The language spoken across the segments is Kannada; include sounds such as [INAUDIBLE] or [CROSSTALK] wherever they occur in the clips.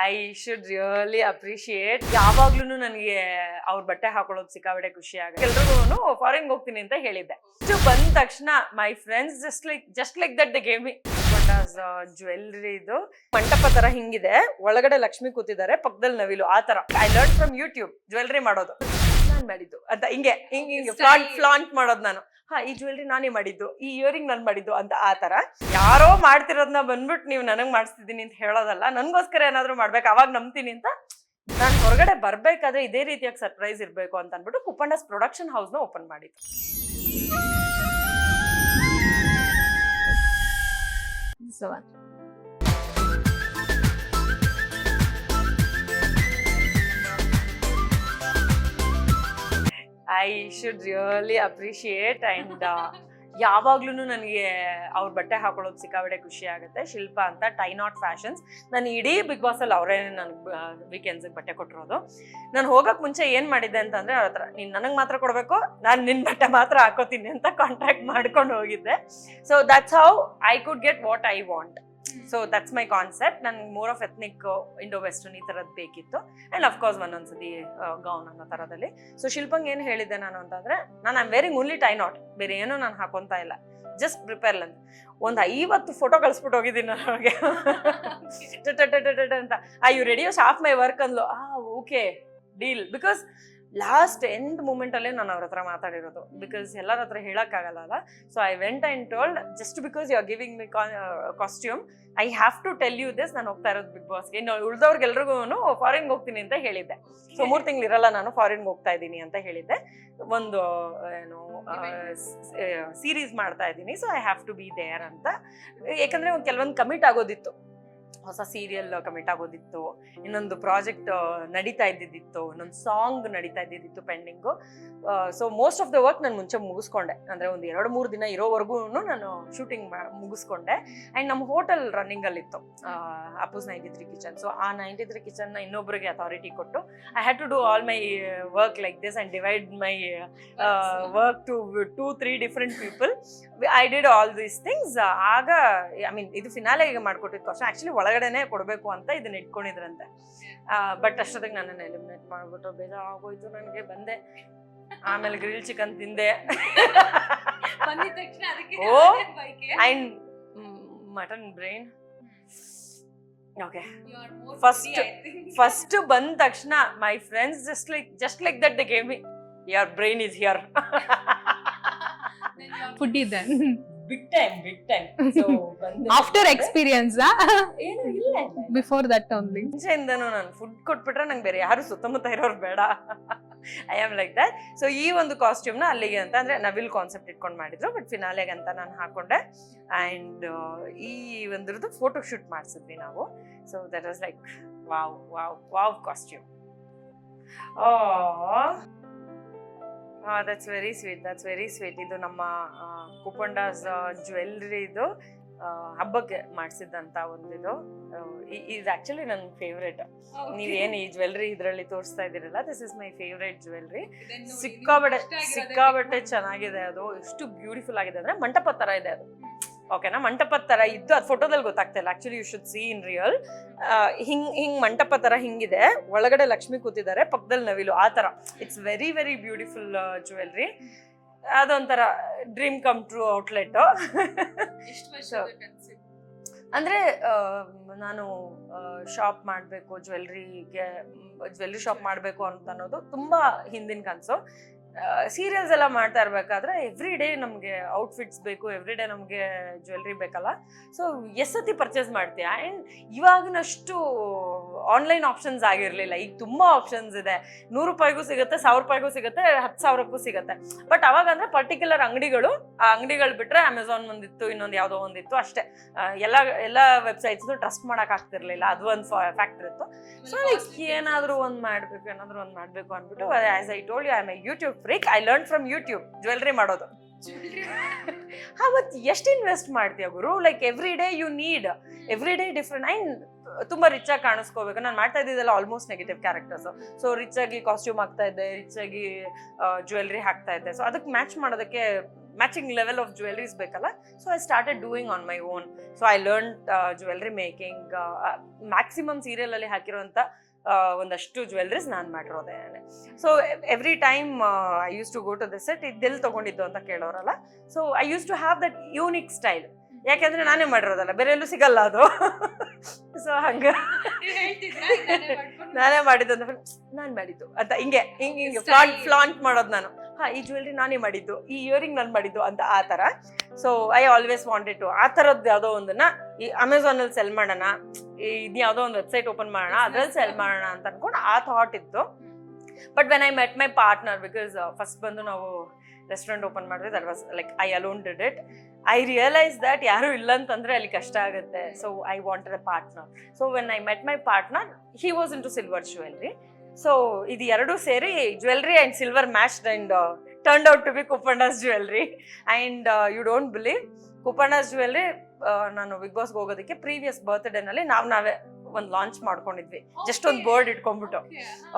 ಐ ಶುಡ್ ರಿಯಲಿ ಅಪ್ರಿಶಿಯೇಟ್ ಯಾವಾಗ್ಲೂ ನನಗೆ ಅವ್ರ ಬಟ್ಟೆ ಹಾಕೊಳ್ಳೋದು ಸಿಕ್ಕಾಬಿಡೆ ಖುಷಿ ಆಗುತ್ತೆ. ಎಲ್ರಿಗೂ ಫಾರಿನ್ ಹೋಗ್ತೀನಿ ಅಂತ ಹೇಳಿದ್ದೆ. ಬಂದ ತಕ್ಷಣ my friends just like just like that the game jewellery ಇದು. ಮಂಟಪ ತರ ಹಿಂಗಿದೆ. ಒಳಗಡೆ ಲಕ್ಷ್ಮಿ ಕೂತಿದ್ದಾರೆ ಪಕ್ಕದಲ್ಲಿ ನವಿಲು. ಆ ತರ. I learn from YouTube jewellery ಮಾಡೋದು. ನಾನ್ ಮಾಡಿದ್ದು. ಅಂತ ಹಿಂಗೆ ಹಿಂಗ್ ಹಿಂಗೆ ಫ್ಲಾಂಟ್ ಫ್ಲಾಂಟ್ ಮಾಡೋದು ನಾನು. ಹಾ ಈ ಜ್ಯುವೆಲ್ರಿ ನಾನೇ ಮಾಡಿದ್ದು. ಈ ಇಯರಿಂಗ್ ನಾನು ಮಾಡಿದ್ದು ಅಂತ ಆ ತರ. ಯಾರೋ ಮಾಡ್ತಿರೋದನ್ನ ಬಂದ್ಬಿಟ್ಟು ನೀವು ನನಗ್ ಮಾಡಿಸ್ತಿದ್ದೀನಿ ಅಂತ ಹೇಳೋದಲ್ಲ. ನನ್ಗೋಸ್ಕರ ಏನಾದ್ರು ಮಾಡ್ಬೇಕು ಅವಾಗ ನಂಬ್ತೀನಿ ಅಂತ. ನಾನು ಹೊರಗಡೆ ಬರ್ಬೇಕಾದ್ರೆ ಇದೇ ರೀತಿಯಾಗಿ ಸರ್ಪ್ರೈಸ್ ಇರಬೇಕು ಅಂತ ಅಂದ್ಬಿಟ್ಟು ಕುಪ್ಪಂಡಸ್ ಪ್ರೊಡಕ್ಷನ್ ಹೌಸ್ನ ಓಪನ್ ಮಾಡಿದ್ದು. so on. I should really appreciate and uh, [LAUGHS] ಯಾವಾಗ್ಲೂ ನನಗೆ ಅವ್ರ ಬಟ್ಟೆ ಹಾಕೊಳ್ಳೋದು ಸಿಕ್ಕಾಬಿಡೆ ಖುಷಿ ಆಗುತ್ತೆ. ಶಿಲ್ಪ ಅಂತ ಟೈ ನಾಟ್ ಫ್ಯಾಷನ್ಸ್ ನಾನು ಇಡೀ ಬಿಗ್ ಬಾಸ್ ಅಲ್ಲಿ ಅವರೇ ನನಗೆ ವೀಕೆಂಡ್ಸ್ ಬಟ್ಟೆ ಕೊಟ್ಟಿರೋದು. ನಾನು ಹೋಗೋಕೆ ಮುಂಚೆ ಏನ್ ಮಾಡಿದ್ದೆ ಅಂತಂದರೆ ಅವ್ರ ಹತ್ರ, ನೀನು ನನಗೆ ಮಾತ್ರ ಕೊಡಬೇಕು, ನಾನು ನಿನ್ನ ಬಟ್ಟೆ ಮಾತ್ರ ಹಾಕೋತೀನಿ ಅಂತ ಕಾಂಟ್ರಾಕ್ಟ್ ಮಾಡ್ಕೊಂಡು ಹೋಗಿದ್ದೆ. So that's how I could get what I want so that's my concept ನನ್ಗೆ more of ethnic Indo western ಈ ಥರದ್ದು ಬೇಕಿತ್ತು ಆ್ಯಂಡ್ ಅಫ್ಕೋರ್ಸ್ ಒಂದೊಂದ್ಸತಿ ಗೌನ್ ಅನ್ನೋ ಥರದಲ್ಲಿ ಸೊ ಶಿಲ್ಪಂಗೆ ಏನು ಹೇಳಿದ್ದೆ ನಾನು ಅಂತಂದರೆ ನಾನು I'm very only tie not ಬೇರೆ ಏನೂ ನಾನು ಹಾಕೊತಾ ಇಲ್ಲ ಜಸ್ಟ್ ಪ್ರಿಪೇರ್ ಅಂತ ಒಂದು ಐವತ್ತು ಫೋಟೋ ಕಳಿಸ್ಬಿಟ್ಟು ಹೋಗಿದ್ದೀನಿ ನಾನು ಅವ್ರಿಗೆ ಟ ಟ ಟ ಟ ಟ ಅಂತ I you ready of my work ಅಂದ್ಲು ಆ okay deal because last end moment ಅಲ್ಲೇ ನಾನು ಅವ್ರ ಹತ್ರ ಮಾತಾಡಿರೋದು. ಬಿಕಾಸ್ ಎಲ್ಲರ ಹತ್ರ ಹೇಳೋಕ್ಕಾಗಲ್ಲ. ಅಲ್ಲ so I went and told just because you are giving me costume I have to tell you this ನಾನು ಹೋಗ್ತಾ ಇರೋದು ಬಿಗ್ ಬಾಸ್ಗೆ ಇನ್ನು ಉಳಿದವ್ರಿಗೆಲ್ರಿಗೂ ಫಾರಿನ್ಗೆ ಹೋಗ್ತೀನಿ ಅಂತ ಹೇಳಿದ್ದೆ. ಸೊ ಮೂರು ತಿಂಗಳು ಇರಲ್ಲ, ನಾನು ಫಾರಿನ್ಗೆ ಹೋಗ್ತಾ ಇದ್ದೀನಿ ಅಂತ ಹೇಳಿದ್ದೆ. ಒಂದು ಏನು ಸೀರೀಸ್ ಮಾಡ್ತಾ ಇದ್ದೀನಿ. So I have to be there ಅಂತ. ಯಾಕಂದ್ರೆ ಒಂದು ಕೆಲವೊಂದು ಕಮಿಟ್ ಆಗೋದಿತ್ತು. ಹೊಸ ಸೀರಿಯಲ್ ಕಮಿಟ್ ಆಗೋದಿತ್ತು, ಇನ್ನೊಂದು ಪ್ರಾಜೆಕ್ಟ್ ನಡೀತಾ ಇದ್ದಿದ್ದಿತ್ತು, ಇನ್ನೊಂದು ಸಾಂಗ್ ನಡೀತಾ ಇದ್ದಿದ್ದಿತ್ತು pending so most of the work ನಾನು ಮುಂಚೆ ಮುಗಿಸ್ಕೊಂಡೆ. ಅಂದರೆ ಒಂದು ಎರಡು, ಮೂರು ದಿನ ಇರೋವರೆಗೂ ನಾನು ಶೂಟಿಂಗ್ ಮುಗಿಸ್ಕೊಂಡೆ. ಆ್ಯಂಡ್ ನಮ್ಮ ಹೋಟೆಲ್ ರನ್ನಿಂಗಲ್ಲಿತ್ತು ಅಪೋಸ್ ನೈಂಟಿ ತ್ರೀ ಕಿಚನ್. ಸೊ ಆ ನೈಂಟಿ ತ್ರೀ ಕಿಚನ್ನ ಇನ್ನೊಬ್ಬರಿಗೆ ಅಥಾರಿಟಿ ಕೊಟ್ಟು I had to do all my work like this and divide my work to two three different people I did all these things ಆಗ ಐ ಮೀನ್ ಇದು ಫಿನಾಲೆಗೆ ಮಾಡ್ಕೊಟ್ಟಿದ್ದು ಕ್ವಶನ್ ಆ್ಯಕ್ಚುಲಿ ಒಳಗಡೆನೆ ಕೊಡಬೇಕು ಅಂತ ಇದನ್ನ ಇಟ್ಕೊಂಡಿದ್ರಂತೆ. ಬಟ್ ಅಷ್ಟೊತ್ತಿಗೆ ನನ್ನನ್ನು ಎಲಿಮಿನೇಟ್ ಮಾಡ್ಬಿಟ್ಟು ಬೇಜಾರಾಗೋಯ್ತು ನನಗೆ ಬಂದೆ. ಆಮೇಲೆ ಗ್ರಿಲ್ ಚಿಕನ್ ತಿಂದೆ. Oh. Bike? And mutton brain okay first first ಬಂದ ತಕ್ಷಣ my friends just like just like that the game your brain is here food ಇದೆ big time big time so after experience ಏನು ಇಲ್ಲ ಬಿಫೋರ್ ದಟ್ ಓನ್ಲಿ ಮುಂಚೆಯಿಂದನೂ ನಾನು ಫುಡ್ ಕೊಟ್ಬಿಟ್ರೆ ನಂಗೆ ಬೇರೆ ಯಾರು ಸುತ್ತಮುತ್ತ ಇರೋರು ಬೇಡ. I am like that so ಈ ಒಂದು ಕಾಸ್ಟ್ಯೂಮ್ನ ಅಲ್ಲಿಗೆ ಅಂತ ಅಂದ್ರೆ ನವಿಲ್ ಕಾನ್ಸೆಪ್ಟ್ ಇಟ್ಕೊಂಡು ಮಾಡಿದ್ರು ಬಟ್ ಫಿನಾಲೆಗೆ ಅಂತ ನಾನು ಹಾಕೊಂಡೆ. ಆ್ಯಂಡ್ ಈ ಒಂದ್ರದ್ದು ಫೋಟೋ ಶೂಟ್ ಮಾಡಿಸಿದ್ವಿ ನಾವು. So that was like wow wow wow costume that's very sweet that's very sweet ಇದು ನಮ್ಮ ಕುಪಂಡಾಸ್ ಜ್ಯುವೆಲ್ರಿದು ಹಬ್ಬಕ್ಕೆ ಮಾಡಿಸಿದಂಥ ಒಂದಿದು. ಇದು ಆಕ್ಚುಲಿ ನನ್ನ ಫೇವ್ರೇಟ್ ನೀವೇನು ಈ ಜ್ಯುವೆಲ್ರಿ ಇದರಲ್ಲಿ ತೋರಿಸ್ತಾ ಇದ್ದೀರಲ್ಲ this is my favourite jewellery ಸಿಕ್ಕಾಬಟ್ಟೆ ಸಿಕ್ಕಾಬಟ್ಟೆ ಚೆನ್ನಾಗಿದೆ ಅದು. ಎಷ್ಟು ಬ್ಯೂಟಿಫುಲ್ ಆಗಿದೆ ಅಂದ್ರೆ ಮಂಟಪ ತರ ಇದೆ ಅದು. ಓಕೆನಾ ಮಂಟಪದ ತರ ಇದ್ದು ಅದು ಫೋಟೋದಲ್ಲಿ ಗೊತ್ತಾಗ್ತಿಲ್ಲ actually you should see in real ಹಿಂಗ್ ಹಿಂಗ್ ಮಂಟಪ ತರ ಹಿಂಗಿದೆ. ಒಳಗಡೆ ಲಕ್ಷ್ಮಿ ಕೂತಿದ್ದಾರೆ ಪಕ್ಕದಲ್ಲಿ ನವಿಲು. ಆ ತರ. It's very very beautiful jewellery ಅದೊಂಥರ ಡ್ರೀಮ್ ಕಮ್ ಟ್ರೂ ಔಟ್ಲೆಟ್ ಅಂದ್ರೆ ನಾನು ಶಾಪ್ ಮಾಡಬೇಕು ಜ್ಯುವೆಲ್ರಿಗೆ ಜ್ಯುವೆಲ್ರಿ ಶಾಪ್ ಮಾಡಬೇಕು ಅಂತ ಅನ್ನೋದು ತುಂಬಾ ಹಿಂದಿನ ಕನಸು. ಸೀರಿಯಲ್ಸ್ ಎಲ್ಲ ಮಾಡ್ತಾ ಇರ್ಬೇಕಾದ್ರೆ ಎವ್ರಿ ಡೇ ನಮಗೆ ಔಟ್ಫಿಟ್ಸ್ ಬೇಕು ಎವ್ರಿ ಡೇ ನಮಗೆ ಜ್ಯುವೆಲ್ರಿ ಬೇಕಲ್ಲ. ಸೊ ಎಷ್ಟತಿ ಪರ್ಚೇಸ್ ಮಾಡ್ತೀಯ? ಆ್ಯಂಡ್ ಇವಾಗಿನಷ್ಟು ಆನ್ಲೈನ್ ಆಪ್ಷನ್ಸ್ ಆಗಿರಲಿಲ್ಲ. ಈಗ ತುಂಬ ಆಪ್ಷನ್ಸ್ ಇದೆ. ನೂರು ರೂಪಾಯಿಗೂ ಸಿಗುತ್ತೆ, ಸಾವಿರ ರೂಪಾಯಿಗೂ ಸಿಗುತ್ತೆ, ಹತ್ತು ಸಾವಿರಕ್ಕೂ ಸಿಗುತ್ತೆ. ಬಟ್ ಅವಾಗ ಅಂದ್ರೆ ಪರ್ಟಿಕ್ಯುಲರ್ ಅಂಗಡಿಗಳು, ಆ ಅಂಗಡಿಗಳು ಬಿಟ್ರೆ ಅಮೆಝಾನ್ ಒಂದಿತ್ತು, ಇನ್ನೊಂದು ಯಾವುದೋ ಒಂದಿತ್ತು ಅಷ್ಟೇ. ಎಲ್ಲ ಎಲ್ಲ ವೆಬ್ಸೈಟ್ಸ್ನು ಟ್ರಸ್ಟ್ ಮಾಡಕ್ ಆಗ್ತಿರ್ಲಿಲ್ಲ. ಅದು ಒಂದು ಫ್ಯಾಕ್ಟ್ರಿ ಇತ್ತು. ಸೊ ಲೈಕ್ ಏನಾದರೂ ಒಂದು ಮಾಡಬೇಕು, ಏನಾದರೂ ಒಂದು ಮಾಡಬೇಕು ಅಂದ್ಬಿಟ್ಟು as I told you I a YouTube freak I learn from YouTube jewellery ಮಾಡೋದು. ಹಾ ಎಷ್ಟು ಇನ್ವೆಸ್ಟ್ ಮಾಡ್ತೀಯ ಗುರು? Like every day you need every day different ಐನ್ ತುಂಬಾ ರಿಚ್ ಆಗಿ ಕಾಣಿಸ್ಕೋಬೇಕು. ನಾನು ಮಾಡ್ತಾ ಇದ್ದಿದ್ದೆಲ್ಲ almost negative characters so rich ಆಗಿ ಕಾಸ್ಟ್ಯೂಮ್ ಆಗ್ತಾ ಇದ್ದೆ ರಿಚ್ ಆಗಿ ಜ್ಯುವೆಲ್ರಿ ಹಾಕ್ತಾ ಇದ್ದೆ. ಸೊ ಅದಕ್ಕೆ ಮ್ಯಾಚ್ ಮಾಡೋದಕ್ಕೆ ಮ್ಯಾಚಿಂಗ್ ಲೆವೆಲ್ ಆಫ್ ಜ್ಯುವೆಲ್ರೀಸ್ ಬೇಕಲ್ಲ? So I started doing on my own so I learn jewellery making maximum ಸೀರಿಯಲಲ್ಲಿ ಹಾಕಿರುವಂಥ ಒಂದಷ್ಟು ಜ್ಯುವೆಲ್ರೀಸ್ ನಾನು ಮಾಡಿರೋದೇನೆ so every time I use to go to the set ಇದೆಲ್ಲಿ ತೊಗೊಂಡಿದ್ದು ಅಂತ ಕೇಳೋರಲ್ಲ? So I use to have that unique style ಯಾಕೆಂದ್ರೆ ನಾನೇ ಮಾಡಿರೋದಲ್ಲ ಬೇರೆ ಎಲ್ಲೂ ಸಿಗಲ್ಲ ಅದು. ಸೊ ಹಂಗ. ನಾನೇ ಮಾಡಿದ್ದು ಅಂತ ನಾನು ಮಾಡಿದ್ದು ಅಂತ. ಹಿಂಗೆ ಹಿಂಗೆ ಹಿಂಗೆ ಫ್ಲಾಂಟ್. ಫ್ಲಾಂಟ್ ಮಾಡೋದು ನಾನು. ಹಾ ಈ ಜ್ಯುವೆಲ್ರಿ ನಾನೇ ಮಾಡಿದ್ದು ಈ ಇಯರಿಂಗ್ ನಾನು ಮಾಡಿದ್ದು ಅಂತ ಆ ಥರ. So I always wanted to ಆ ಥರದ್ದು ಯಾವುದೋ ಒಂದನ್ನ ಈ ಅಮೆಝಾನಲ್ಲಿ ಸೆಲ್ ಮಾಡೋಣ. ಇದು ಯಾವುದೋ ಒಂದು ವೆಬ್ಸೈಟ್ ಓಪನ್ ಮಾಡೋಣ ಅದ್ರಲ್ಲಿ ಸೆಲ್ ಮಾಡೋಣ ಅಂತ ಅನ್ಕೊಂಡು ಆ ಥಾಟ್ ಇತ್ತು. But when I met my partner because first ಬಂದು ನಾವು ರೆಸ್ಟೋರೆಂಟ್ ಓಪನ್ ಮಾಡಿದ್ರೆ that was like I alone did it I realise that ಯಾರು ಇಲ್ಲ ಅಂತಂದ್ರೆ ಅಲ್ಲಿ ಕಷ್ಟ ಆಗುತ್ತೆ. So I wanted a partner so when I met my partner he was in to silver jewellery so ಇದು ಎರಡೂ ಸೇರಿ jewellery and silver matched and turn out to be Kuppanna's jewellery and you don't believe Kuppanna's jewellery ನಾನು ಬಿಗ್ ಬಾಸ್ಗೆ ಹೋಗೋದಕ್ಕೆ ಪ್ರೀವಿಯಸ್ ಬರ್ತ್ಡೇನಲ್ಲಿ ನಾವು ನಾವೇ ಒಂದು ಲಾಂಚ್ ಮಾಡ್ಕೊಂಡಿದ್ವಿ. ಜಸ್ಟ್ ಒಂದು ಬೋರ್ಡ್ ಇಟ್ಕೊಂಡ್ಬಿಟ್ಟು.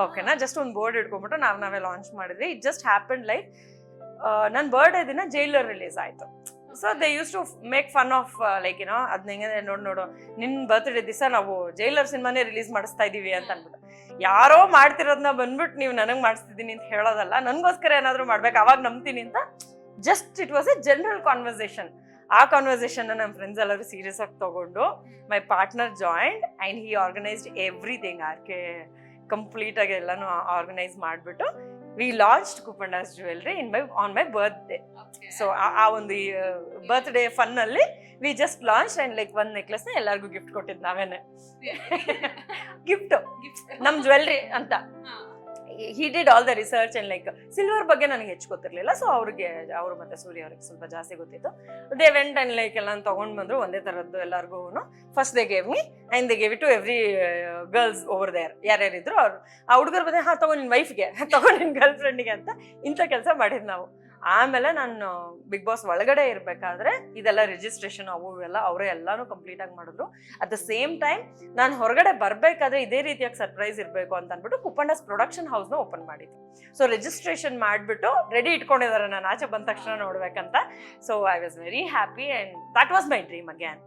ಓಕೆನಾ ಜಸ್ಟ್ ಒಂದು ಬೋರ್ಡ್ ಇಟ್ಕೊಂಡ್ಬಿಟ್ಟು ನಾವು ನಾವೇ ಲಾಂಚ್ ಮಾಡಿದ್ವಿ. ಇಟ್ ಜಸ್ಟ್ ಹ್ಯಾಪನ್ ಲೈಕ್ ನನ್ನ ಬರ್ಡೇ ದಿನ ಜೈಲರ್ ರಿಲೀಸ್ ಆಯಿತು. So they use to make fun of like ಏನೋ ಅದನ್ನ ಹೆಂಗಂದ್ರೆ ನೋಡು ನೋಡು ನಿನ್ನ ಬರ್ತ್ಡೇ ದಿವಸ ನಾವು ಜೈಲರ್ ಸಿನಿಮಾನೇ ರಿಲೀಸ್ ಮಾಡಿಸ್ತಾ ಇದೀವಿ ಅಂತ ಅಂದ್ಬಿಟ್ಟು ಯಾರೋ ಮಾಡ್ತಿರೋದನ್ನ ಬಂದ್ಬಿಟ್ಟು ನೀವು ನನಗೆ ಮಾಡಿಸ್ತಿದ್ದೀನಿ ಅಂತ ಹೇಳೋದಲ್ಲ ನನಗೋಸ್ಕರ ಏನಾದರೂ ಮಾಡ್ಬೇಕು ಅವಾಗ ನಂಬ್ತೀನಿ ಅಂತ just it was a general conversation ಆ ಕಾನ್ವರ್ಸೇಷನ್ ನಮ್ಮ ಫ್ರೆಂಡ್ಸ್ ಎಲ್ಲರೂ ಸೀರಿಯಸ್ ಆಗಿ ತಗೊಂಡು my partner joined and he organised everything RK complete ಆಗಿ ಎಲ್ಲಾನು ಆರ್ಗನೈಸ್ ಮಾಡಿಬಿಟ್ಟು we launch Kuppanna's jewellery in my on my birthday so ಆ ಒಂದು birthday ಫನ್ನಲ್ಲಿ we just launch and like ಒಂದು ನೆಕ್ಲೆಸ್ನ ಎಲ್ಲರಿಗೂ ಗಿಫ್ಟ್ ಕೊಟ್ಟಿದ್ದು ನಾವೇನೆ. ಗಿಫ್ಟ್ [LAUGHS] ನಮ್ ಜ್ಯುವೆಲ್ರಿ ಅಂತ. He did all the research and like silver ಬಗ್ಗೆ ನನಗೆ ಹೆಚ್ಚು ಗೊತ್ತಿರಲಿಲ್ಲ. ಸೊ ಅವ್ರಿಗೆ, ಅವರು ಮತ್ತೆ ಸೂರ್ಯ ಅವ್ರಿಗೆ ಸ್ವಲ್ಪ ಜಾಸ್ತಿ ಗೊತ್ತಿತ್ತು. ದೇ ವೆಂಟ್ ಅಂಡ್ ಲೈಕ್ ಎಲ್ಲ ತೊಗೊಂಡು ಬಂದರು ಒಂದೇ ಥರದ್ದು ಎಲ್ಲರಿಗೂ first they gave me and they gave to every girls over there ಯಾರ್ಯಾರಿದ್ರು ಅವ್ರು. ಆ ಹುಡುಗರು ಬಂದರೆ ಹಾಂ ತೊಗೊಂಡು ನಿನ್ನ ವೈಫ್ಗೆ [LAUGHS] ತೊಗೊಂಡು ನಿನ್ನ ಗರ್ಲ್ ಫ್ರೆಂಡಿಗೆ ಅಂತ ಇಂಥ ಕೆಲಸ ಮಾಡಿದ್ದು ನಾವು. ಆಮೇಲೆ ನಾನು ಬಿಗ್ ಬಾಸ್ ಒಳಗಡೆ ಇರಬೇಕಾದ್ರೆ ಇದೆಲ್ಲ ರಿಜಿಸ್ಟ್ರೇಷನ್ ಅವು ಎಲ್ಲ ಅವರೇ ಎಲ್ಲಾನು ಕಂಪ್ಲೀಟ್ ಆಗಿ ಮಾಡಿದ್ರು. ಅಟ್ ದ ಸೇಮ್ ಟೈಮ್ ನಾನು ಹೊರಗಡೆ ಬರಬೇಕಾದ್ರೆ ಇದೇ ರೀತಿಯಾಗಿ ಸರ್ಪ್ರೈಸ್ ಇರಬೇಕು ಅಂತ ಅಂದ್ಬಿಟ್ಟು ಕುಪ್ಪಣ್ಣಸ್ ಪ್ರೊಡಕ್ಷನ್ ಹೌಸ್ನ ಓಪನ್ ಮಾಡಿದ್ದು. ಸೊ ರಿಜಿಸ್ಟ್ರೇಷನ್ ಮಾಡಿಬಿಟ್ಟು ರೆಡಿ ಇಟ್ಕೊಂಡಿದ್ದಾರೆ ನಾನು ಆಚೆ ಬಂದ ತಕ್ಷಣ ನೋಡ್ಬೇಕಂತ. So I was very happy and that was my dream again